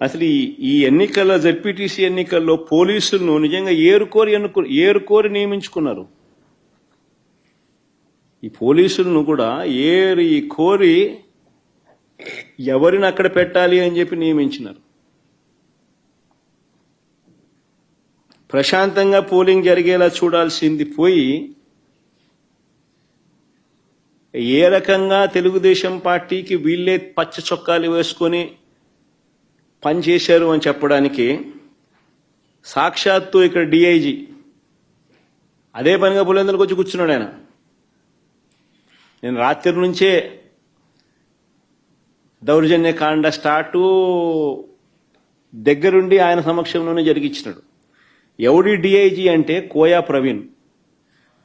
అసలు ఈ ఈ ఎన్నికల జెడ్పీటీసీ ఎన్నికల్లో పోలీసులను నిజంగా ఏరుకోరి ఎన్నుకు ఏరుకోరి నియమించుకున్నారు. ఈ పోలీసులను కూడా ఏరి కోరి ఎవరిని అక్కడ పెట్టాలి అని చెప్పి నియమించినారు. ప్రశాంతంగా పోలింగ్ జరిగేలా చూడాల్సింది పోయి ఏ రకంగా తెలుగుదేశం పార్టీకి వీళ్ళే పచ్చ చొక్కాలు వేసుకొని పనిచేశారు అని చెప్పడానికి సాక్షాత్తు ఇక్కడ డిఐజీ అదే పనిగా పులేందులకు వచ్చి కూర్చున్నాడు ఆయన. నేను రాత్రి నుంచే దౌర్జన్య కాండ స్టార్టు దగ్గరుండి ఆయన సమక్షంలోనే జరిగించినాడు ఎవడి డిఐజీ అంటే కోయా ప్రవీణ్.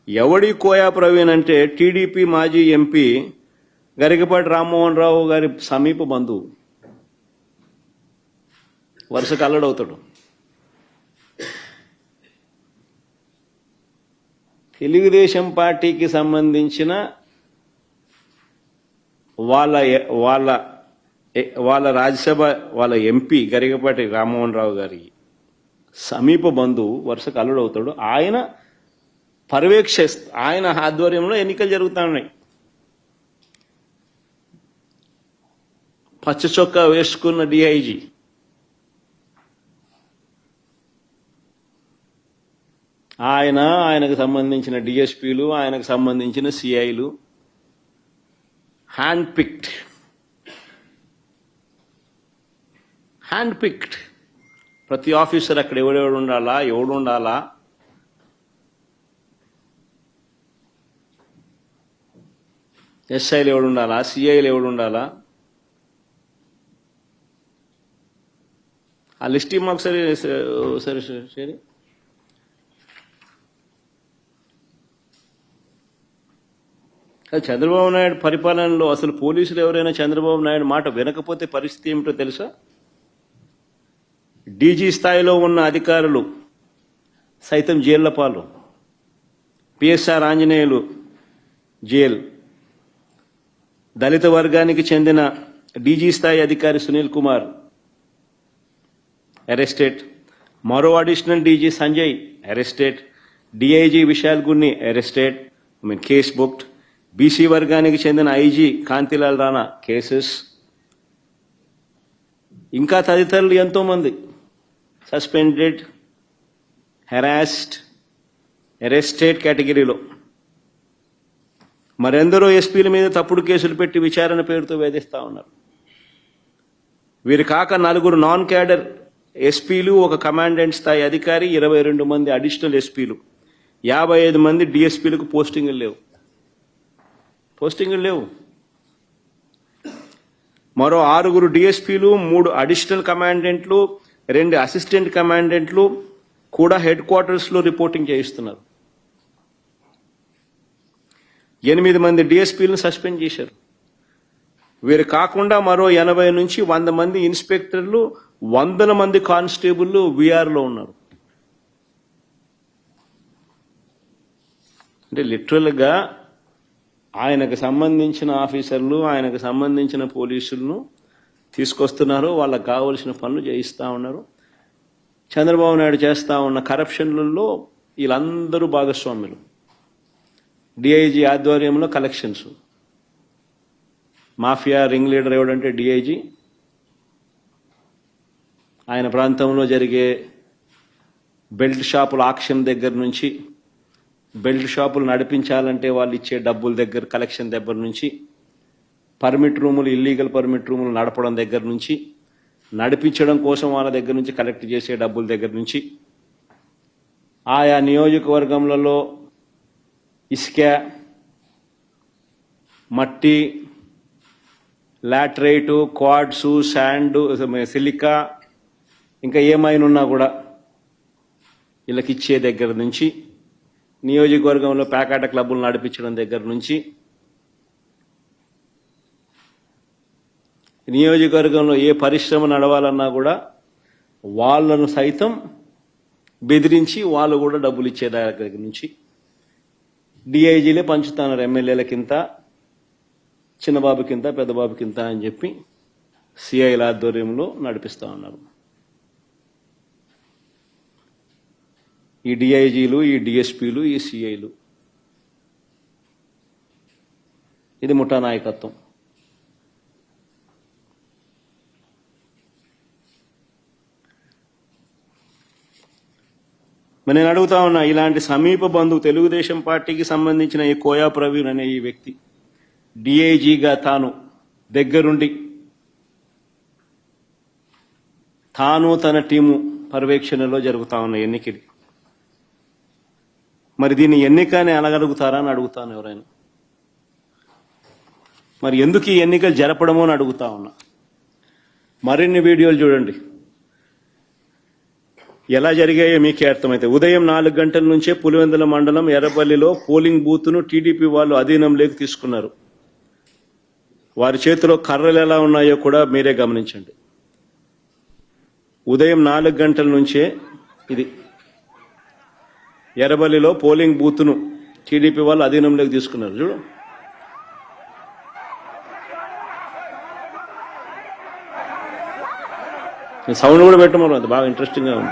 ఎవడి కోయా ప్రవీణ్ అంటే టీడీపీ మాజీ ఎంపీ గరికపాటి రామ్మోహన్ రావు గారి సమీప బంధువు. వరుసకు అల్లడవుతాడు తెలుగుదేశం పార్టీకి సంబంధించిన వాళ్ళ వాళ్ళ వాళ్ళ రాజ్యసభ వాళ్ళ ఎంపీ గరిగపాటి రామ్మోహన్ రావు గారి సమీప బంధువు వరుసకు అల్లుడవుతాడు ఆయన పర్యవేక్ష ఆయన ఆధ్వర్యంలో ఎన్నికలు జరుగుతున్నాయి పచ్చ చొక్కా వేసుకున్న డిఐజీ ఆయన ఆయనకు సంబంధించిన డిఎస్పీలు ఆయనకు సంబంధించిన సిఐలు హ్యాండ్ పిక్డ్ హ్యాండ్ పిక్డ్ ప్రతి ఆఫీసర్ అక్కడ ఎవడెవడు ఉండాలా ఎవడు ఉండాలా? ఎస్ఐలు ఎవడు ఉండాలా? సిఐలు ఎవడు ఉండాలా? ఆ లిస్ట్ మాకు సరే సరే సరే సరే అది చంద్రబాబు నాయుడు పరిపాలనలో అసలు పోలీసులు ఎవరైనా చంద్రబాబు నాయుడు మాట వినకపోతే పరిస్థితి ఏమిటో తెలుసా? డీజీ స్థాయిలో ఉన్న అధికారులు సైతం జైళ్ళ పాలు. PSR Anjaneyulu jail. దళిత వర్గానికి చెందిన డీజీ స్థాయి అధికారి సునీల్ కుమార్ అరెస్టేట్ మరో additional DG Sanjay arrested DIG Vishal Gunni arrested. I mean case booked. BC వర్గానికి చెందిన ఐజీ కాంతిలాల్ రాణా కేసెస్. ఇంకా తదితరులు ఎంతోమంది. సస్పెండెడ్ హెరాస్డ్ అరెస్టెడ్ కేటగిరీలో. మరెందరో ఎస్పీల మీద తప్పుడు కేసులు పెట్టి విచారణ పేరుతో వేధిస్తా ఉన్నారు. వీరు కాక నలుగురు నాన్ క్యాడర్ ఎస్పీలు ఒక కమాండెంట్ స్థాయి అధికారి ఇరవై రెండు మంది అడిషనల్ ఎస్పీలు. యాభై ఐదు మంది డిఎస్పీలకు పోస్టింగ్లు లేవు. పోస్టింగులు లేవు. మరో ఆరుగురు డిఎస్పీలు మూడు అడిషనల్ కమాండెంట్లు రెండు అసిస్టెంట్ కమాండెంట్లు కూడా హెడ్ క్వార్టర్స్లో రిపోర్టింగ్ చేయిస్తున్నారు. ఎనిమిది మంది డిఎస్పీలను సస్పెండ్ చేశారు. వీరు కాకుండా మరో ఎనభై నుంచి వంద మంది ఇన్స్పెక్టర్లు వందల మంది కానిస్టేబుల్ వీఆర్లో ఉన్నారు. అంటే లిటరల్గా ఆయనకు సంబంధించిన ఆఫీసర్లు ఆయనకు సంబంధించిన పోలీసులను తీసుకొస్తున్నారు. వాళ్ళకు కావలసిన పనులు చేయిస్తూ ఉన్నారు. చంద్రబాబు నాయుడు చేస్తూ ఉన్న కరప్షన్లలో వీళ్ళందరూ భాగస్వాములు. డిఐజీ ఆధ్వర్యంలో కలెక్షన్స్. మాఫియా రింగ్ లీడర్ ఎవడంటే డిఐజీ. ఆయన ప్రాంతంలో జరిగే బెల్ట్ షాపుల ఆక్షన్ దగ్గర నుంచి బెల్ట్ షాపులు నడిపించాలంటే వాళ్ళు ఇచ్చే డబ్బుల దగ్గర కలెక్షన్ దగ్గర నుంచి పర్మిట్ రూములు ఇల్లీగల్ పర్మిట్ రూములు నడపడం దగ్గర నుంచి నడిపించడం కోసం వాళ్ళ దగ్గర నుంచి కలెక్ట్ చేసే డబ్బుల దగ్గర నుంచి ఆయా నియోజకవర్గంలో ఇసుక మట్టి లాటరైటు క్వాడ్సు శాండు సిలికా ఇంకా ఏమైనా ఉన్నా కూడా వీళ్ళకిచ్చే దగ్గర నుంచి నియోజకవర్గంలో పేకాట క్లబ్బులు నడిపించడం దగ్గర నుంచి నియోజకవర్గంలో ఏ పరిశ్రమ నడవాలన్నా కూడా వాళ్ళను సైతం బెదిరించి వాళ్ళు కూడా డబ్బులు ఇచ్చే దగ్గర నుంచి డిఐజీలే పంచుతున్నారు ఎమ్మెల్యేలకింత చిన్నబాబుకింత పెద్దబాబుకింత అని చెప్పి సిఐల ఆధ్వర్యంలో నడిపిస్తూ ఉన్నారు. ఈ డిఐజీలు ఈ డిఎస్పీలు ఈ సిఐలు ఇది ముఠా నాయకత్వం. మరి నేను అడుగుతా ఉన్నా ఇలాంటి సమీప బంధువు తెలుగుదేశం పార్టీకి సంబంధించిన ఈ కోయా ప్రవీణ్ అనే ఈ వ్యక్తి డిఐజీగా తాను దగ్గరుండి తాను తన టీము పర్యవేక్షణలో జరుగుతా ఉన్న ఎన్నికలు. మరి దీన్ని ఎన్నిక అని అనగలుగుతారా అని అడుగుతాను ఎవరైనా. మరి ఎందుకు ఈ ఎన్నికలు జరపడమో అని అడుగుతా ఉన్నా. మరిన్ని వీడియోలు చూడండి. ఎలా జరిగాయో మీకే అర్థమైతే ఉదయం నాలుగు గంటల నుంచే పులివెందుల మండలం ఎర్రపల్లిలో పోలింగ్ బూత్ను టీడీపీ వాళ్ళు అధీనంలోకి తీసుకున్నారు. వారి చేతిలో కర్రలు ఎలా ఉన్నాయో కూడా మీరే గమనించండి. ఉదయం నాలుగు గంటల నుంచే ఇది ఎర్రబల్లిలో పోలింగ్ బూత్ను టీడీపీ వాళ్ళు అధీనంలోకి తీసుకున్నారు. చూడు. సౌండ్ కూడా పెట్టమన్నారు అది బాగా ఇంట్రెస్టింగ్గా ఉంది.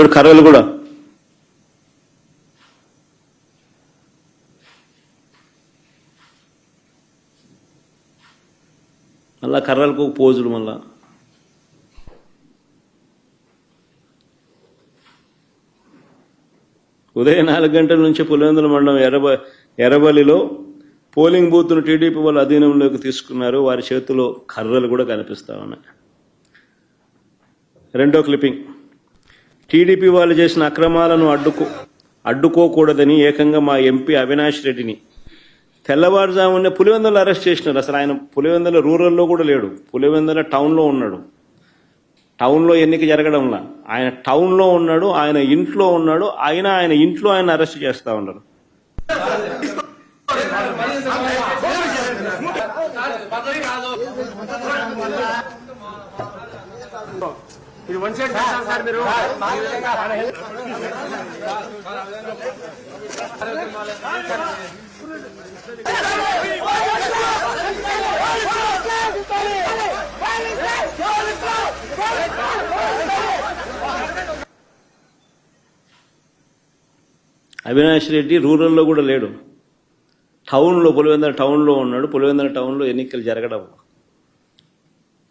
చూడు కర్రలు కూడా. మళ్ళా కర్రలకు పోజులు మళ్ళా. ఉదయం నాలుగు గంటల నుంచి పులివెందుల మండలం ఎర్రబ ఎర్రబలిలో పోలింగ్ బూత్ను టీడీపీ వాళ్ళు అధీనంలోకి తీసుకున్నారు. వారి చేతిలో కర్రలు కూడా కనిపిస్తా ఉన్నాయి. రెండో క్లిప్పింగ్. టీడీపీ వాళ్ళు చేసిన అక్రమాలను అడ్డుకో అడ్డుకోకూడదని ఏకంగా మా ఎంపీ అవినాష్ రెడ్డిని తెల్లవారుజామునే పులివెందులు అరెస్ట్ చేసినారు. అసలు ఆయన పులివెందుల రూరల్లో కూడా లేడు. పులివెందుల టౌన్లో ఉన్నాడు. టౌన్లో ఎన్నిక జరగడంలా. ఆయన టౌన్లో ఉన్నాడు ఆయన ఇంట్లో ఉన్నాడు ఆయన ఆయన ఇంట్లో ఆయన అరెస్ట్ చేస్తూ ఉన్నారు. ఇది వన్ సైడ్ సార్ మీరు. అవినాష్ రెడ్డి రూరల్లో కూడా లేడు. టౌన్లో పులివెందర టౌన్లో ఉన్నాడు. పులివెందర టౌన్లో ఎన్నికలు జరగడం.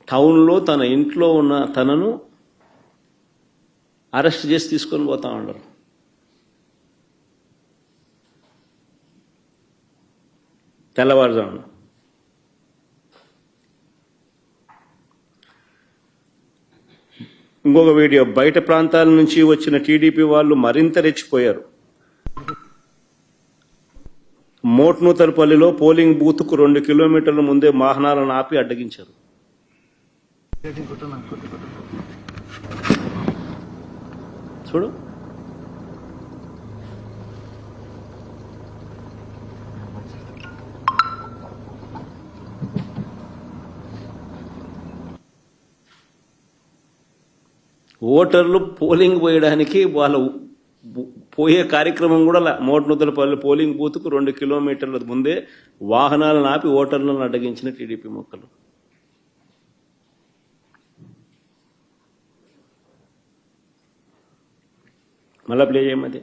టౌన్లో తన ఇంట్లో ఉన్న తనను అరెస్ట్ చేసి తీసుకొని పోతా ఉన్నారు. తెల్లవారుజామున. ఇంకొక వీడియో బయట ప్రాంతాల నుంచి వచ్చిన టీడీపీ వాళ్ళు మరింత రెచ్చిపోయారు. మోట్నూతలపల్లిలో పోలింగ్ బూత్కు రెండు కిలోమీటర్ల ముందే వాహనాలను ఆపి అడ్డగించారు. చూడు. ఓటర్లు పోలింగ్ పోయడానికి వాళ్ళ పోయే కార్యక్రమం కూడా మోటనూతలపల్లి పోలింగ్ బూత్కు రెండు కిలోమీటర్ల ముందే వాహనాలను ఆపి ఓటర్లను అడ్డగించిన టీడీపీ మొక్కలు. మళ్ళా ప్లే చేయమది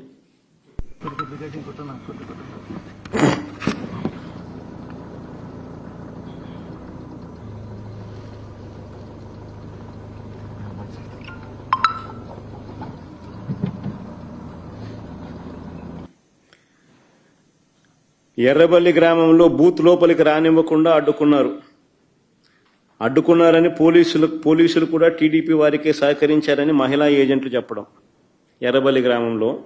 ఎర్రబల్లి గ్రామంలో బూత్ లోపలికి రానివ్వకుండా అడ్డుకున్నారు. అడ్డుకున్నారని పోలీసులు పోలీసులు కూడా టీడీపీ వారికే సహకరించారని మహిళా ఏజెంట్లు చెప్పడం. ఎర్రబల్లి గ్రామంలో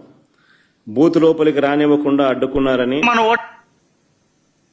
బూత్ లోపలికి రానివ్వకుండా అడ్డుకున్నారని మన ఓట్